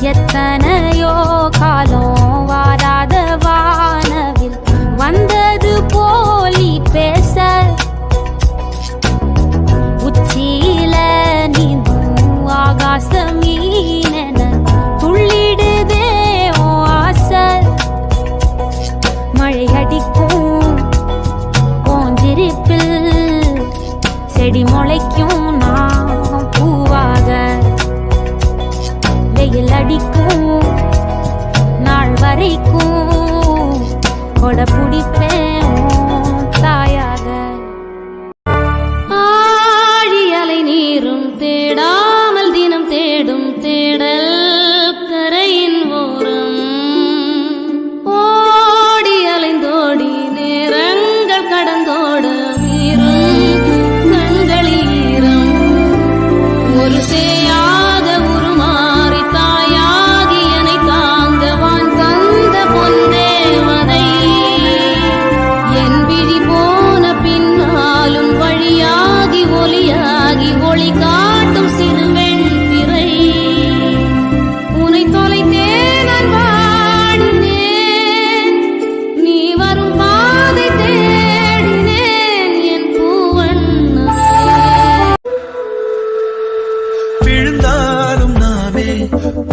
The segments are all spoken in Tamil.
எத்தனையோ காலம் வாராத வானவில் வந்தது போலி பேச. உச்சியில நீ ஆகாசம் மீனென துள்ளிடுதே ஓ ஆசை. மழை செடி முளைக்கும் நான் பூவாக வெயில் அடிக்கும். நாள் வரைக்கும்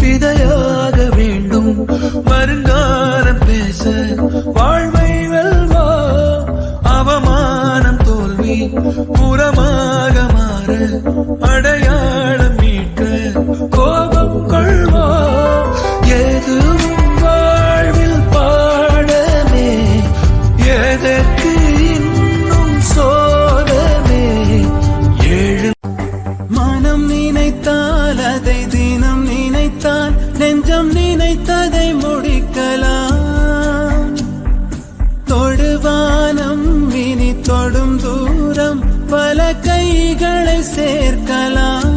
விதையாக வேண்டும். வருங்காலம் பேச வாழ்வை வெல்வா? அவமானம் தோல்வி புறமாக மாற அடையாளம் நெஞ்சம் நினைத்ததை முடிக்கலாம். தொடுவானம் இனி தொடும் தூரம் பல கைகளை சேர்க்கலாம்.